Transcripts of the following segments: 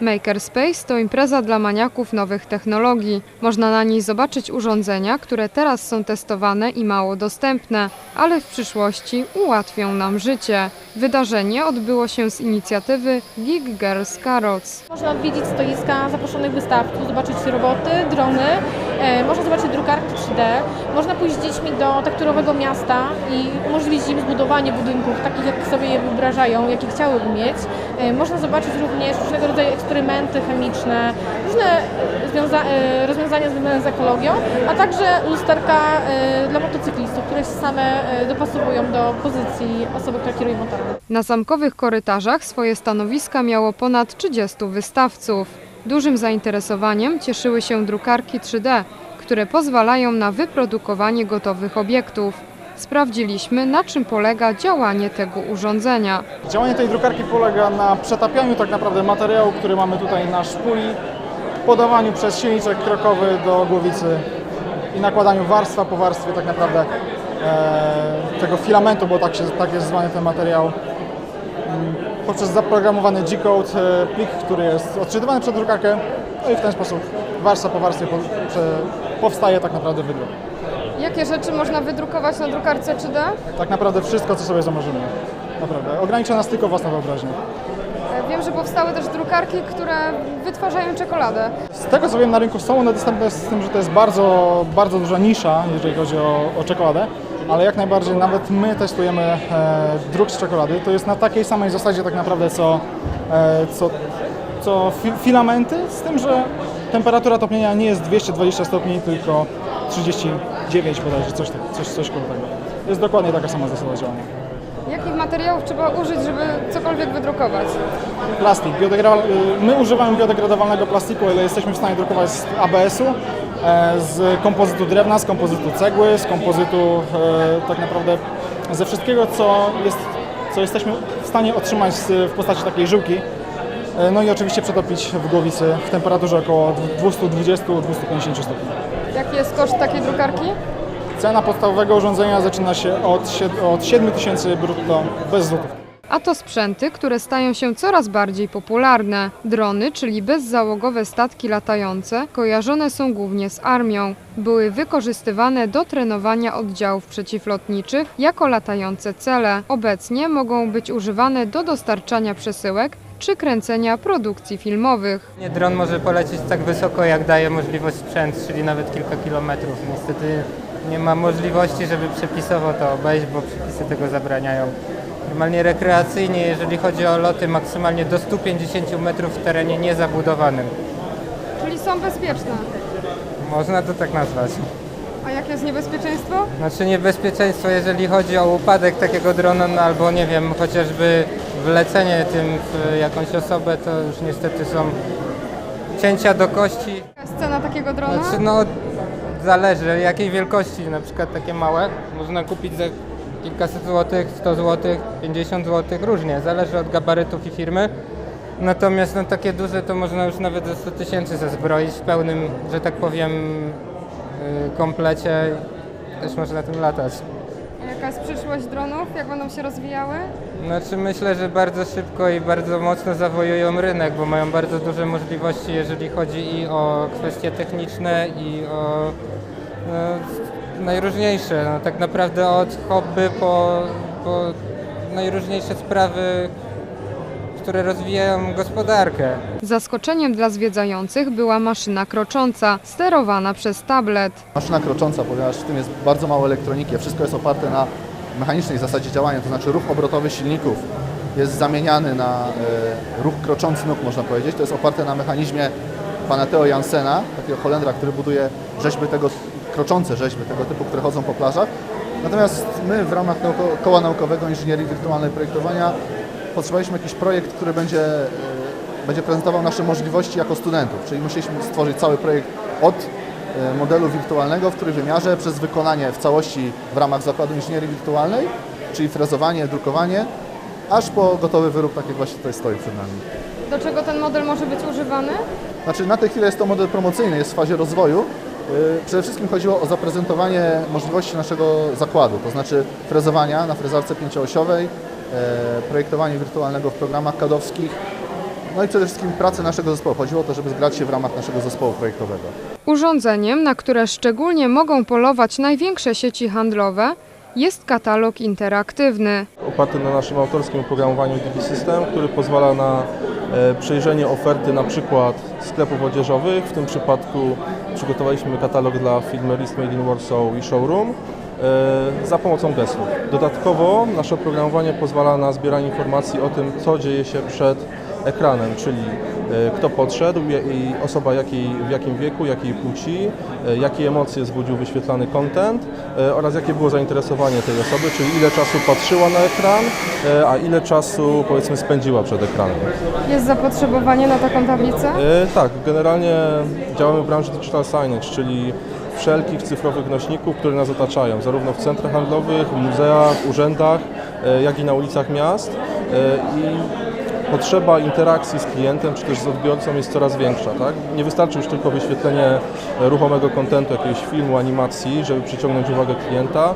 Makerspace to impreza dla maniaków nowych technologii. Można na niej zobaczyć urządzenia, które teraz są testowane i mało dostępne, ale w przyszłości ułatwią nam życie. Wydarzenie odbyło się z inicjatywy Geek Girls Carrots. Można odwiedzić stoiska zaproszonych wystawców, zobaczyć roboty, drony, e, można zobaczyć drukarki 3D, można pójść z dziećmi do tekturowego miasta i umożliwić im zbudowanie budynków takich, jak sobie je wyobrażają, jakie chciałyby mieć. E, można zobaczyć również różnego rodzaju eksperymenty chemiczne, różne e, związa- rozwiązania związane z ekologią, a także lusterka e, dla motocyklistów, które się same dopasowują do pozycji osoby, która kieruje motorem. Na zamkowych korytarzach swoje stanowiska miało ponad 30 wystawców. Dużym zainteresowaniem cieszyły się drukarki 3D, które pozwalają na wyprodukowanie gotowych obiektów. Sprawdziliśmy, na czym polega działanie tego urządzenia. Działanie tej drukarki polega na przetapianiu tak naprawdę materiału, który mamy tutaj na szpuli, podawaniu przez silniczek krokowy do głowicy i nakładaniu warstwa po warstwie tak naprawdę e, tego filamentu, bo tak, się, tak jest zwany ten materiał, mm, poprzez zaprogramowany G-code, e, plik, który jest odczytywany przez drukarkę, no i w ten sposób warstwa po warstwie powstaje tak naprawdę wydruk. Jakie rzeczy można wydrukować na drukarce 3D? Tak naprawdę wszystko, co sobie zamarzymy. Naprawdę. Ogranicza nas tylko własna wyobraźnia. E, Wiem, że powstały też drukarki, które wytwarzają czekoladę. Z tego co wiem na rynku są one dostępne z tym, że to jest bardzo, bardzo duża nisza, jeżeli chodzi o, o czekoladę, ale jak najbardziej nawet my testujemy e, druk z czekolady. To jest na takiej samej zasadzie tak naprawdę co, e, co, co fi, filamenty, z tym, że temperatura topnienia nie jest 220 stopni, tylko 39 bodajże, coś, tak- coś, coś koło tego. Jest dokładnie taka sama zasada działania. Jakich materiałów trzeba użyć, żeby cokolwiek wydrukować? Plastik. Biodegra- y, my używamy biodegradowalnego plastiku, ile jesteśmy w stanie drukować z ABS-u, e, z kompozytu drewna, z kompozytu cegły, z kompozytu e, tak naprawdę ze wszystkiego, co, jest, co jesteśmy w stanie otrzymać w postaci takiej żyłki. E, No i oczywiście przetopić w głowicy w temperaturze około 220-250 stopni. Jaki jest koszt takiej drukarki? Cena podstawowego urządzenia zaczyna się od, od 7 tysięcy brutto bez złotów. A to sprzęty, które stają się coraz bardziej popularne. Drony, czyli bezzałogowe statki latające, kojarzone są głównie z armią. Były wykorzystywane do trenowania oddziałów przeciwlotniczych jako latające cele. Obecnie mogą być używane do dostarczania przesyłek czy kręcenia produkcji filmowych. Nie, Dron może polecieć tak wysoko, jak daje możliwość sprzęt, czyli nawet kilka kilometrów. Niestety nie ma możliwości, żeby przepisowo to obejść, bo przepisy tego zabraniają. Normalnie rekreacyjnie, jeżeli chodzi o loty, maksymalnie do 150 metrów w terenie niezabudowanym. Czyli są bezpieczne. Można to tak nazwać. A jakie jest niebezpieczeństwo? Znaczy niebezpieczeństwo, jeżeli chodzi o upadek takiego drona, no albo nie wiem, chociażby wlecenie tym w jakąś osobę, to już niestety są cięcia do kości. Jaka jest cena takiego drona? Znaczy no zależy jakiej wielkości, na przykład takie małe można kupić za kilkaset złotych, 100 złotych, 50 złotych, różnie, zależy od gabarytów i firmy. Natomiast no, takie duże to można już nawet za 100 tysięcy zazbroić w pełnym, że tak powiem, komplecie. Też można tym latać. A Jaka jest przyszłość dronów? Jak będą się rozwijały? Znaczy myślę, że bardzo szybko i bardzo mocno zawojują rynek, bo mają bardzo duże możliwości, jeżeli chodzi i o kwestie techniczne, i o no, najróżniejsze. No, tak naprawdę od hobby po, po najróżniejsze sprawy, które rozwijają gospodarkę. Zaskoczeniem dla zwiedzających była maszyna krocząca, sterowana przez tablet. Maszyna krocząca, ponieważ w tym jest bardzo mało elektroniki, a wszystko jest oparte na mechanicznej zasadzie działania, to znaczy ruch obrotowy silników jest zamieniany na e, ruch kroczący nóg, można powiedzieć. To jest oparte na mechanizmie pana Theo Jansena, takiego Holendra, który buduje rzeźby tego, kroczące rzeźby tego typu, które chodzą po plażach. Natomiast my w ramach nauko- Koła Naukowego Inżynierii Wirtualnej Projektowania potrzebowaliśmy jakiś projekt, który będzie, e, będzie prezentował nasze możliwości jako studentów, czyli musieliśmy stworzyć cały projekt od e, modelu wirtualnego w trójwymiarze przez wykonanie w całości w ramach Zakładu Inżynierii Wirtualnej, czyli frezowanie, drukowanie, aż po gotowy wyrób, tak jak właśnie tutaj stoi przed nami. Do czego ten model może być używany? Znaczy na tę chwilę jest to model promocyjny, jest w fazie rozwoju. Yy, Przede wszystkim chodziło o zaprezentowanie możliwości naszego zakładu, to znaczy frezowania na frezarce pięcioosiowej, e, projektowanie wirtualnego w programach kadowskich, no i przede wszystkim pracę naszego zespołu. Chodziło o to, żeby zgrać się w ramach naszego zespołu projektowego. Urządzeniem, na które szczególnie mogą polować największe sieci handlowe, jest katalog interaktywny. oparty na naszym autorskim oprogramowaniu DB System, który pozwala na e, przejrzenie oferty na przykład sklepów odzieżowych. W tym przypadku przygotowaliśmy katalog dla firmy List Made in Warsaw i Showroom e, za pomocą gesów. Dodatkowo nasze oprogramowanie pozwala na zbieranie informacji o tym, co dzieje się przed ekranem, czyli e, kto podszedł i osoba jakiej, w jakim wieku, jakiej płci, e, jakie emocje wzbudził wyświetlany content e, oraz jakie było zainteresowanie tej osoby, czyli ile czasu patrzyła na ekran, e, a ile czasu powiedzmy spędziła przed ekranem. Jest zapotrzebowanie na taką tablicę? E, Tak, generalnie działamy w branży digital signage, czyli wszelkich cyfrowych nośników, które nas otaczają, zarówno w centrach handlowych, muzeach, urzędach, e, jak i na ulicach miast. E, I potrzeba interakcji z klientem czy też z odbiorcą jest coraz większa. Tak? Nie wystarczy już tylko wyświetlenie e, ruchomego kontentu, jakiegoś filmu, animacji, żeby przyciągnąć uwagę klienta.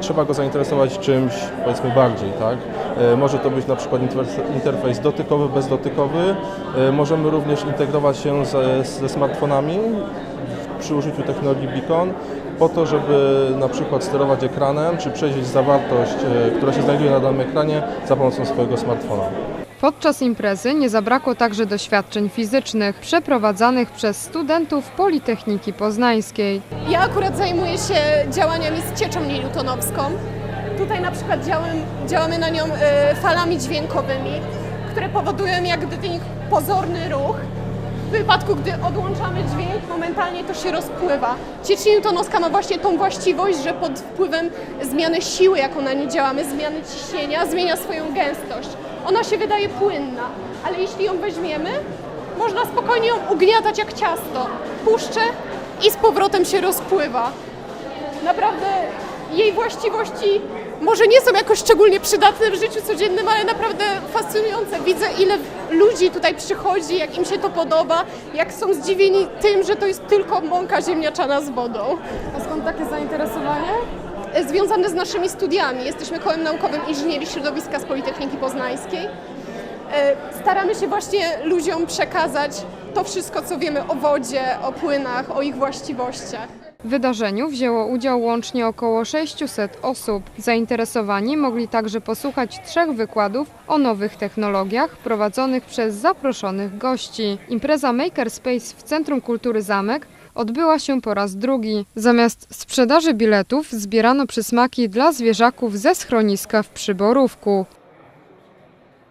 Trzeba go zainteresować czymś powiedzmy bardziej. Tak? Może to być na przykład interfejs- dotykowy, bezdotykowy. Możemy również integrować się ze, ze smartfonami przy użyciu technologii Beacon po to, żeby na przykład sterować ekranem czy przejrzeć zawartość, e, która się znajduje na danym ekranie za pomocą swojego smartfona. Podczas imprezy nie zabrakło także doświadczeń fizycznych przeprowadzanych przez studentów Politechniki Poznańskiej. Ja akurat zajmuję się działaniami z cieczą newtonowską. Tutaj na przykład działamy, działamy na nią e, falami dźwiękowymi, które powodują jak gdyby pozorny ruch. W wypadku, gdy odłączamy dźwięk, momentalnie to się rozpływa. Ciecz newtonowska ma właśnie tą właściwość, że pod wpływem zmiany siły, jaką na nie działamy, zmiany ciśnienia, zmienia swoją gęstość. Ona się wydaje płynna, ale jeśli ją weźmiemy, można spokojnie ją ugniatać jak ciasto. Puszczę i z powrotem się rozpływa. Naprawdę jej właściwości może nie są jakoś szczególnie przydatne w życiu codziennym, ale naprawdę fascynujące. Widzę, ile ludzi tutaj przychodzi, jak im się to podoba, jak są zdziwieni tym, że to jest tylko mąka ziemniaczana z wodą. A skąd takie zainteresowanie? E, Związane z naszymi studiami. Jesteśmy kołem naukowym Inżynierii Środowiska z Politechniki Poznańskiej. E, Staramy się właśnie ludziom przekazać to wszystko, co wiemy o wodzie, o płynach, o ich właściwościach. W wydarzeniu wzięło udział łącznie około 600 osób. Zainteresowani mogli także posłuchać trzech wykładów o nowych technologiach prowadzonych przez zaproszonych gości. Impreza Makerspace w Centrum Kultury Zamek odbyła się po raz drugi. Zamiast sprzedaży biletów zbierano przysmaki dla zwierzaków ze schroniska w Przyborówku.